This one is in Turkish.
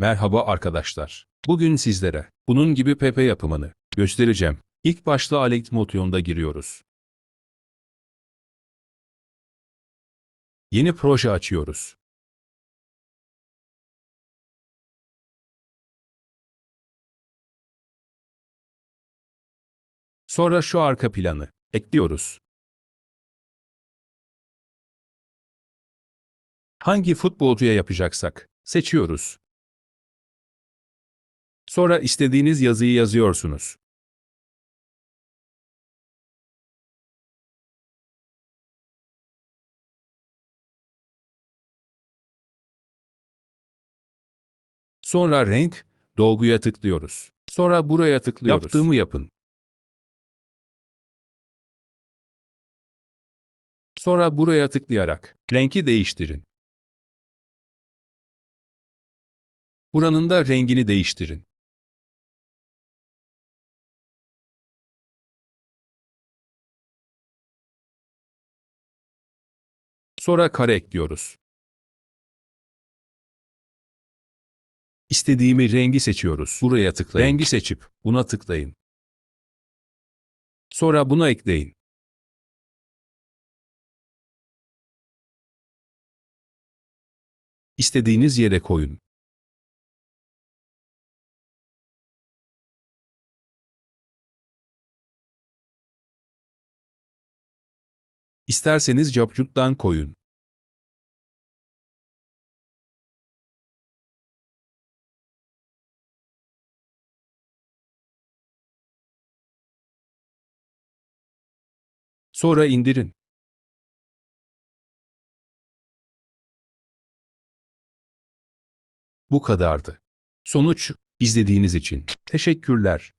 Merhaba arkadaşlar. Bugün sizlere bunun gibi PP yapımını göstereceğim. İlk başta Alect Motion'da giriyoruz. Yeni proje açıyoruz. Sonra şu arka planı ekliyoruz. Hangi futbolcuya yapacaksak seçiyoruz. Sonra istediğiniz yazıyı yazıyorsunuz. Sonra renk, dolguya tıklıyoruz. Sonra buraya tıklıyoruz. Yaptığımı yapın. Sonra buraya tıklayarak rengi değiştirin. Buranın da rengini değiştirin. Sonra kare ekliyoruz. İstediğimi rengi seçiyoruz. Buraya tıklayın. Rengi seçip buna tıklayın. Sonra buna ekleyin. İstediğiniz yere koyun. İsterseniz capcuttan koyun. Sonra indirin. Bu kadardı. Sonuç, izlediğiniz için teşekkürler.